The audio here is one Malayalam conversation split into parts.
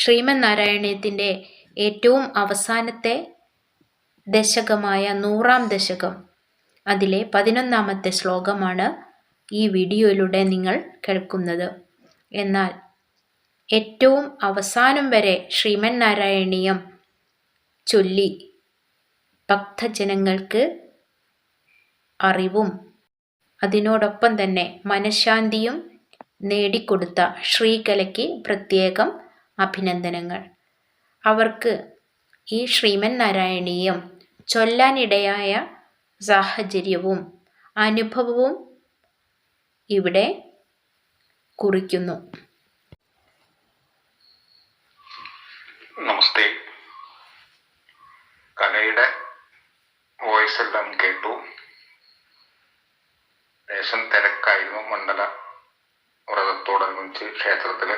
ശ്രീമൻ നാരായണീയത്തിന്റെ ഏറ്റവും അവസാനത്തെ ദശകമായ നൂറാം ദശകം. അതിലെ പതിനൊന്നാമത്തെ ശ്ലോകമാണ് ഈ വീഡിയോയിലൂടെ നിങ്ങൾ കേൾക്കുന്നത്. എന്നാൽ ഏറ്റവും അവസാനം വരെ ശ്രീമൻ നാരായണീയം ചൊല്ലി ഭക്തജനങ്ങൾക്ക് അറിവും അതിനോടൊപ്പം തന്നെ മനഃശാന്തിയും നേടിക്കൊടുത്ത ശ്രീകലയ്ക്ക് പ്രത്യേകം അഭിനന്ദനങ്ങൾ. അവർക്ക് ഈ ശ്രീമൻ നാരായണീയം ചൊല്ലാനിടയായ സാഹചര്യവും അനുഭവവും ഇവിടെ കുറിക്കുന്നു. നമസ്തേ. കലയുടെ വോയിസ് എല്ലാം കേട്ടു. ദേശം തിരക്കായിരുന്നു മണ്ഡല വ്രതത്തോടനുബന്ധിച്ച് ക്ഷേത്രത്തിൽ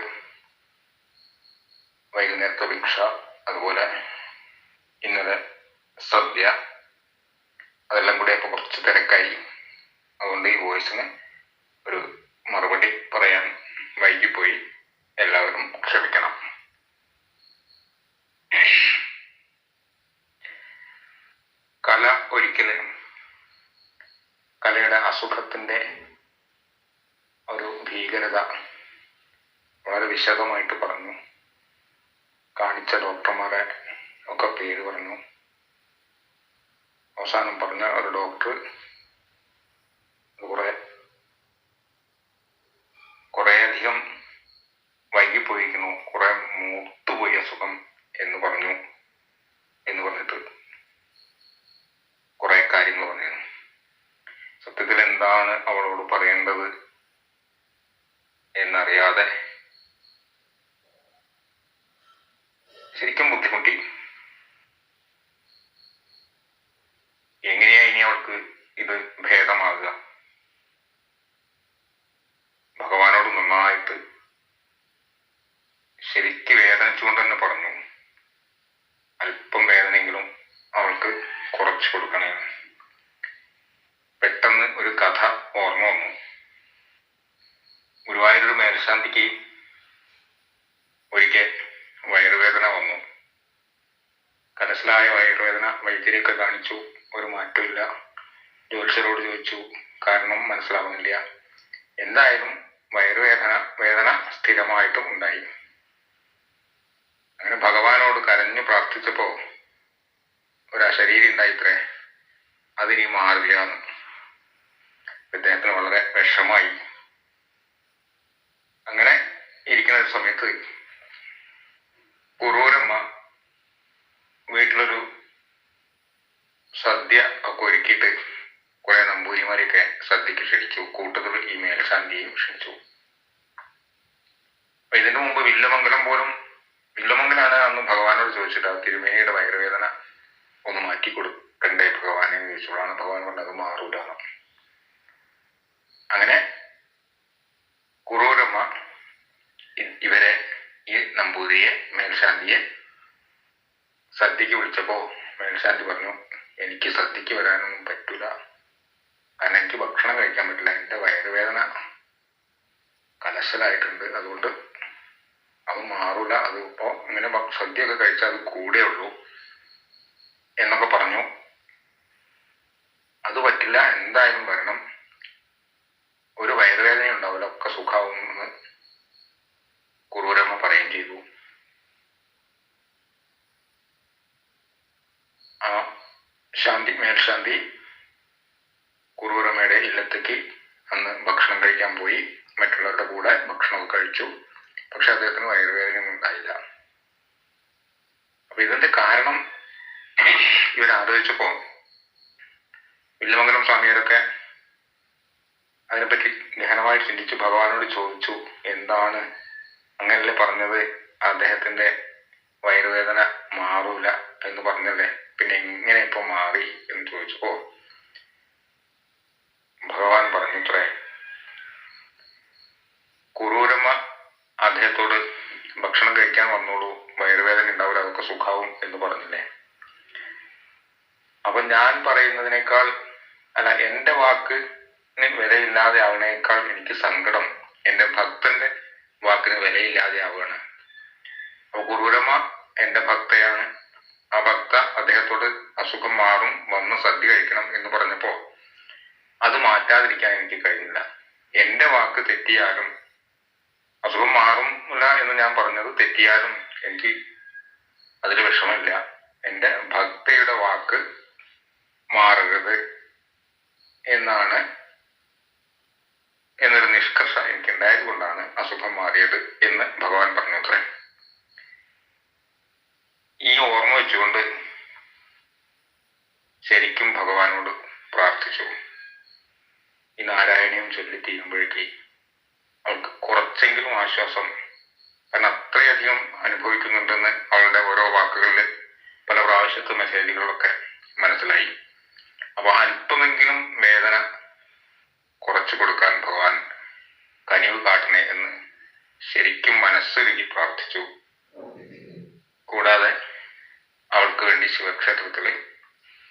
വൈകുന്നേരത്തെ ഭിക്ഷ അതുപോലെ ഇന്നലെ സദ്യ അതെല്ലാം കൂടി ഇപ്പൊ കുറച്ച് തിരക്കായി അതുകൊണ്ട് ഈ വോയിസിന് ഒരു മറുപടി പറയാൻ വൈകിപ്പോയി. എല്ലാവരും ക്ഷമിക്കണം. കല ഒരിക്കലും കലയുടെ അസുഖത്തിന്റെ ഒരു ഭീകരത വളരെ വിശദമായിട്ട് പറഞ്ഞു. കാണിച്ച ഡോക്ടർമാരെ ഒക്കെ പേര് പറഞ്ഞു. അവസാനം പറഞ്ഞ ഒരു ഡോക്ടർ കുറെ കുറേയധികം വൈകിപ്പോയിരിക്കുന്നു കുറെ മൂത്തുപോയി അസുഖം എന്ന് പറഞ്ഞു എന്ന് പറഞ്ഞിട്ട് കുറെ കാര്യങ്ങൾ പറഞ്ഞു സത്യത്തിൽ എന്താണ് അവളോട് പറയേണ്ടത് എന്നറിയാതെ ശരിക്കും ബുദ്ധിമുട്ടി എങ്ങനെയാ ഇനി അവൾക്ക് ഇത് ഭേദമാകുക ഭഗവാനോട് നന്നായിട്ട് ശരിക്ക് വേദനിച്ചുകൊണ്ട് തന്നെ പറഞ്ഞു അല്പം വേദനയെങ്കിലും അവൾക്ക് കുറച്ചു കൊടുക്കണേ പെട്ടെന്ന് ഒരു കഥ ഓർമ്മ വന്നു. ഗുരുവായൂരൊരു മേൽശാന്തിക്ക് ഒരിക്കൽ വയറുവേദന വന്നു. കലശലായ വയറുവേദന വൈദ്യരെയൊക്കെ കാണിച്ചു. ഒരു മാറ്റമില്ല ജ്യോത്സ്യരോട് ചോദിച്ചു കാരണം മനസ്സിലാവുന്നില്ല. എന്തായാലും വയറുവേദന വേദന സ്ഥിരമായിട്ടും ഉണ്ടായി. അങ്ങനെ ഭഗവാനോട് കരഞ്ഞു പ്രാർത്ഥിച്ചപ്പോ ഒരു അശരീരി ഉണ്ടായിത്രേ അതിനി മാറില്ല എന്ന് ഇദ്ദേഹത്തിന് വളരെ വിഷമായി. അങ്ങനെ ഇരിക്കുന്ന സമയത്ത് കുറൂരമ്മ വീട്ടിലൊരു സദ്യ ഒക്കെ ഒരുക്കിയിട്ട് കുറെ നമ്പൂരിമാരെയൊക്കെ സദ്യക്ക് ക്ഷണിച്ചു. കൂട്ടത്തിൽ ഈ മേൽശാന്തിയെയും ക്ഷണിച്ചു. അപ്പൊ ഇതിനു മുമ്പ് വില്ലമംഗലം പോലും വില്ലമംഗലാണ് അന്ന് ഭഗവാനോട് ചോദിച്ചിട്ട് ആ തിരുമേനിയുടെ വയറുവേദന ഒന്ന് മാറ്റി കൊടുക്കണ്ടേ ഭഗവാനെ ചോദിച്ചപ്പോഴാണ് ഭഗവാൻ പറഞ്ഞത് മാറൂല അങ്ങനെ കുറൂരമ്മ ഇവരെ ഈ നമ്പൂതിരിയെ മേൽശാന്തിയെ സദ്യക്ക് വിളിച്ചപ്പോ മേൽശാന്തി പറഞ്ഞു എനിക്ക് സദ്യക്ക് വരാനൊന്നും പറ്റൂല. കാരണം എനിക്ക് ഭക്ഷണം കഴിക്കാൻ പറ്റില്ല. എന്റെ വയറുവേദന കലശലായിട്ടുണ്ട്. അതുകൊണ്ട് അത് മാറൂല. അത് ഇപ്പോ ഇങ്ങനെ സദ്യയൊക്കെ കഴിച്ചാൽ അത് കൂടെ ഉള്ളൂ എന്നൊക്കെ പറഞ്ഞു അത് പറ്റില്ല എന്തായാലും വരണം. ഒരു വയറുവേദന ഉണ്ടാവില്ല ഒക്കെ സുഖാവും എന്ന് കുറൂരമ്മ പറയുകയും ചെയ്തു. ആ ശാന്തി മേൽശാന്തി കുറൂരമ്മയുടെ ഇല്ലത്തേക്ക് അന്ന് ഭക്ഷണം കഴിക്കാൻ പോയി. മറ്റുള്ളവരുടെ കൂടെ ഭക്ഷണമൊക്കെ കഴിച്ചു. പക്ഷെ അദ്ദേഹത്തിന് വയറുവേദനയൊന്നും ഉണ്ടായില്ല. അപ്പൊ ഇതിന്റെ കാരണം ഇവരാലോചിച്ചപ്പോ വില്യമംഗലം സ്വാമിയരൊക്കെ അതിനെപ്പറ്റി ഗഹനമായി ചിന്തിച്ചു. ഭഗവാനോട് ചോദിച്ചു എന്താണ് അങ്ങനല്ലേ പറഞ്ഞത്? അദ്ദേഹത്തിന്റെ വയറുവേദന മാറൂല എന്ന് പറഞ്ഞല്ലേ? പിന്നെ എങ്ങനെ ഇപ്പൊ മാറി എന്ന് ചോദിച്ചപ്പോ ഭഗവാൻ പറഞ്ഞത്രേ കുറൂരമ്മ അദ്ദേഹത്തോട് ഭക്ഷണം കഴിക്കാൻ വന്നോളൂ വയറുവേദന ഉണ്ടാവില്ല അതൊക്കെ സുഖാവും എന്ന് പറഞ്ഞില്ലേ? അപ്പൊ ഞാൻ പറയുന്നതിനേക്കാൾ അല്ല എന്റെ വാക്കിന് വിലയില്ലാതെ ആവണേക്കാൾ എനിക്ക് സങ്കടം. എന്റെ ഭക്തന്റെ വാക്കിന് വിലയില്ലാതെ ആവുകയാണ്. അപ്പൊ കുറൂരമ്മ എന്റെ ഭക്തയാണ്. ആ ഭക്ത അദ്ദേഹത്തോട് അസുഖം മാറും വന്ന് സദ്യ കഴിക്കണം എന്ന് പറഞ്ഞപ്പോ അത് മാറ്റാതിരിക്കാൻ എനിക്ക് കഴിഞ്ഞില്ല. എന്റെ വാക്ക് തെറ്റിയാലും അസുഖം മാറുമില്ല എന്ന് ഞാൻ പറഞ്ഞത് തെറ്റിയാലും എനിക്ക് അതിൽ വിഷമമില്ല. എന്റെ ഭക്തയുടെ വാക്ക് മാറരുത്. എന്നാണ് എന്നൊരു നിഷ്കർഷ എനിക്കുണ്ടായത് കൊണ്ടാണ് അസുഖം മാറിയത് എന്ന് ഭഗവാൻ പറഞ്ഞു അത്രേ ഈ ഓർമ്മ വെച്ചുകൊണ്ട് ശരിക്കും ഭഗവാനോട് പ്രാർത്ഥിച്ചു. ഈ നാരായണീയം ചൊല്ലി തീരുമ്പോഴേക്ക് അവൾക്ക് കുറച്ചെങ്കിലും ആശ്വാസം കാരണം അത്രയധികം അനുഭവിക്കുന്നുണ്ടെന്ന് അവളുടെ ഓരോ വാക്കുകളിൽ പല പ്രാവശ്യത്തെ മെസ്സേജുകളൊക്കെ മനസ്സിലായി. അപ്പൊ അല്പമെങ്കിലും വേദന കുറച്ചു കൊടുക്കാൻ ഭഗവാൻ കനിവ് കാട്ടണേ എന്ന് ശരിക്കും മനസ്സൊരുക്കി പ്രാർത്ഥിച്ചു. കൂടാതെ അവൾക്ക് വേണ്ടി ശിവക്ഷേത്രത്തിൽ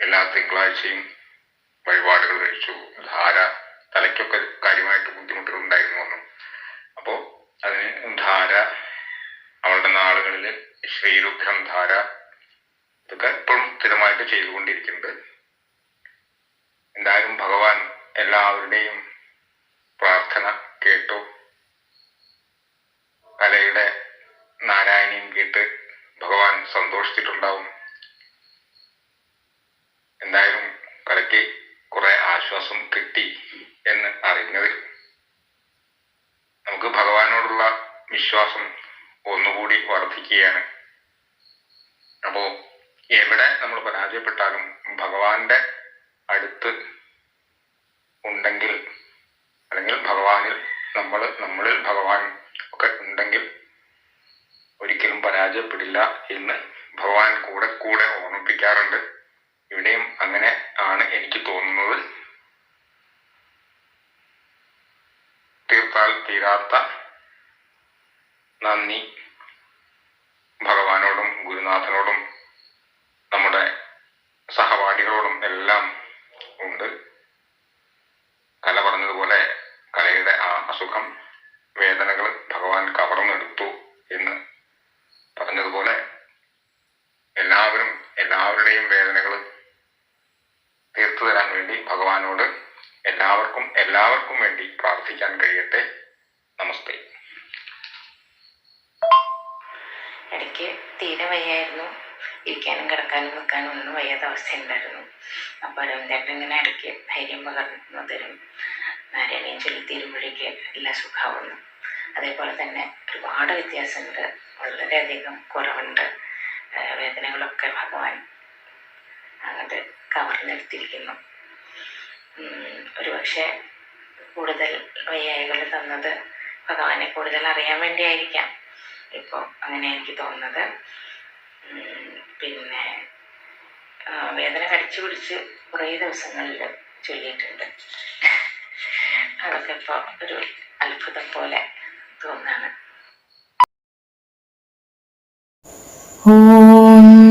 എല്ലാ തിങ്കളാഴ്ചയും വഴിപാടുകൾ കഴിച്ചു. ധാര തലയ്ക്കൊക്കെ കാര്യമായിട്ട് ബുദ്ധിമുട്ടുകൾ ഉണ്ടായിരുന്നു എന്നും. അപ്പോ അതിന് ധാര അവളുടെ നാളുകളിൽ ശ്രീരുദ്രം ധാര ഇതൊക്കെ ഇപ്പോഴും സ്ഥിരമായിട്ട് ചെയ്തുകൊണ്ടിരിക്കുന്നുണ്ട്. എന്തായാലും ഭഗവാൻ എല്ലാവരുടെയും പ്രാർത്ഥന കേട്ടു. കലയുടെ നാരായണിയും കേട്ട് ഭഗവാൻ സന്തോഷിച്ചിട്ടുണ്ടാവും എന്തായാലും കലയ്ക്ക് കുറെ ആശ്വാസം കിട്ടി എന്ന് അറിഞ്ഞതിൽ നമുക്ക് ഭഗവാനോടുള്ള വിശ്വാസം ഒന്നുകൂടി വർദ്ധിക്കുകയാണ് അപ്പോ എവിടെ നമ്മൾ പരാജയപ്പെട്ടാലും ഭഗവാന്റെ അടുത്ത് ഉണ്ടെങ്കിൽ അല്ലെങ്കിൽ ഭഗവാനിൽ നമ്മൾ നമ്മളിൽ ഭഗവാൻ ഒക്കെ ഉണ്ടെങ്കിൽ ഒരിക്കലും പരാജയപ്പെടില്ല എന്ന് ഭഗവാൻ കൂടെ കൂടെ ഓർമ്മിപ്പിക്കാറുണ്ട് ഇവിടെയും അങ്ങനെ ആണ് എനിക്ക് തോന്നുന്നത്. തീർത്താൽ തീരാത്ത നന്ദി. ഭഗവാനോടും ഗുരുനാഥനോടും നമ്മുടെ സഹപാഠികളോടും എല്ലാം ഉണ്ട് കല പറഞ്ഞതുപോലെ കലയുടെ ആ അസുഖം വേദനകൾ ഭഗവാൻ കവർന്നെടുത്തു എന്ന് പറഞ്ഞതുപോലെ എല്ലാവരും എല്ലാവരുടെയും വേദനകൾ തീർത്തു തരാൻ വേണ്ടി ഭഗവാനോട് എല്ലാവർക്കും എല്ലാവർക്കും വേണ്ടി പ്രാർത്ഥിക്കാൻ കഴിയട്ടെ. നമസ്തേ. ഇടയ്ക്ക് തീരെ വയ്യായിരുന്നു. ഇരിക്കാനും കിടക്കാനും നിൽക്കാനും ഒന്നും വയ്യാത്ത അവസ്ഥ ഉണ്ടായിരുന്നു അപ്പോൾ രവിദേട്ടൻ ഇങ്ങനെ ഇടയ്ക്ക് ധൈര്യം പകർന്നു തരും. നാരായണയും ചൊല്ലി തീരുമ്പോഴേക്ക് എല്ലാം സുഖാവുന്നു അതേപോലെ തന്നെ ഒരുപാട് വ്യത്യാസമുണ്ട്. വളരെയധികം കുറവുണ്ട്. വേദനകളൊക്കെ ഭഗവാൻ അങ്ങോട്ട് കവർന്നെടുത്തിരിക്കുന്നു. ഒരുപക്ഷെ കൂടുതൽ വയ്യായികൾ തന്നത് ഭഗവാനെ കൂടുതൽ അറിയാൻ വേണ്ടിയായിരിക്കാം. ഇപ്പോൾ അങ്ങനെ എനിക്ക് തോന്നുന്നത്. പിന്നെ വേദന കടിച്ചു പിടിച്ച് കുറേ ദിവസങ്ങളിൽ ചൊല്ലിയിട്ടുണ്ട്. അതൊക്കെ ഇപ്പോൾ ഒരു അത്ഭുതം പോലെ തോന്നാണ്. ॐ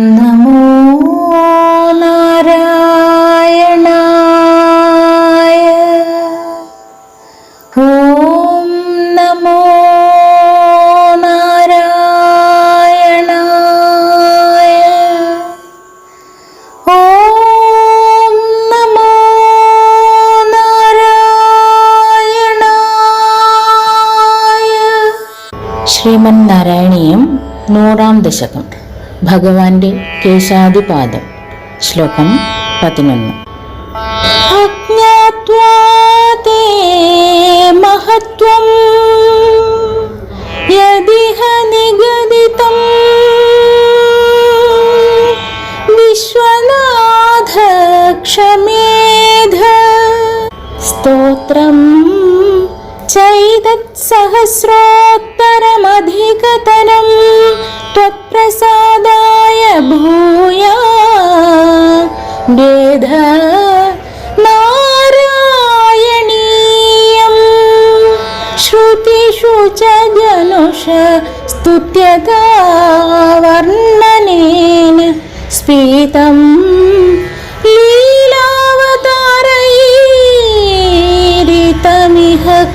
നൂറാം ദശകം. ഭഗവാന്റെ കേശാദിപാദം. ശ്ലോകം പതിനൊന്ന്.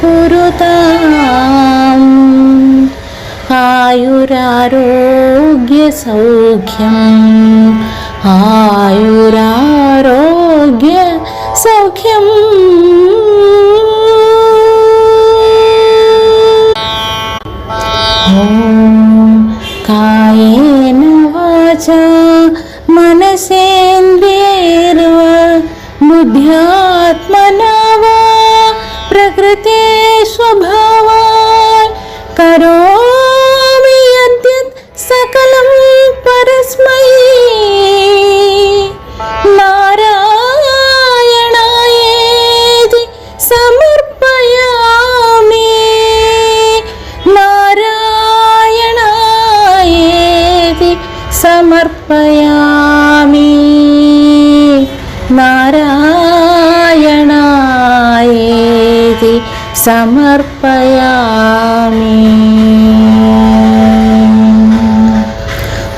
കുരുതാം ആയുരാരോഗ്യസൗഖ്യം. ആയുരാരോഗ്യ സൗഖ്യം കായേന വാച മനസേന്ദ്രിയർവ ബുദ്ധ്യാ സമർപ്പയാമി. നാരായണായേതി സമർപ്പയാമി.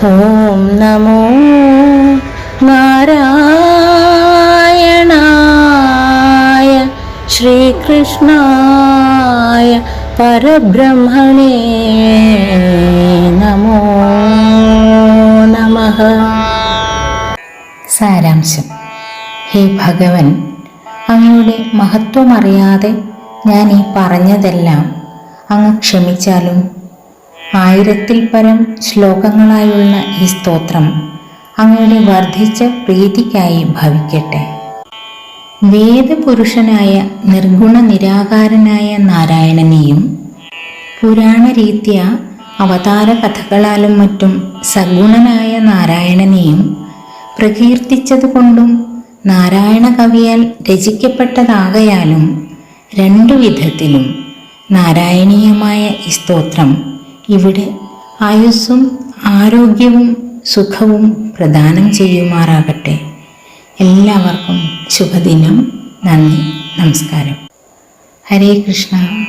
ഓം നമോ നാരായണായ ശ്രീകൃഷ്ണായ പരബ്രഹ്മണേ. സാരാംശം. ഹേ ഭഗവൻ അങ്ങയുടെ മഹത്വമറിയാതെ ഞാൻ ഈ പറഞ്ഞതെല്ലാം അങ്ങ് ക്ഷമിച്ചാലും? ആയിരത്തിൽ പരം ശ്ലോകങ്ങളായുള്ള ഈ സ്തോത്രം അങ്ങയുടെ വർദ്ധിച്ച പ്രീതിക്കായി ഭവിക്കട്ടെ. വേദപുരുഷനായ നിർഗുണ നിരാകാരനായ നാരായണനെയും പുരാണരീത്യ അവതാര കഥകളാലും മറ്റും സഗുണനായ നാരായണനെയും പ്രകീർത്തിച്ചതുകൊണ്ടും നാരായണ കവിയാൽ രചിക്കപ്പെട്ടതാകയാലും രണ്ടു വിധത്തിലും നാരായണീയമായ ഈ സ്തോത്രം ഇവിടെ ആയുസ്സും ആരോഗ്യവും സുഖവും പ്രദാനം ചെയ്യുമാറാകട്ടെ. എല്ലാവർക്കും ശുഭദിനം. നന്ദി. നമസ്കാരം. ഹരേ കൃഷ്ണ.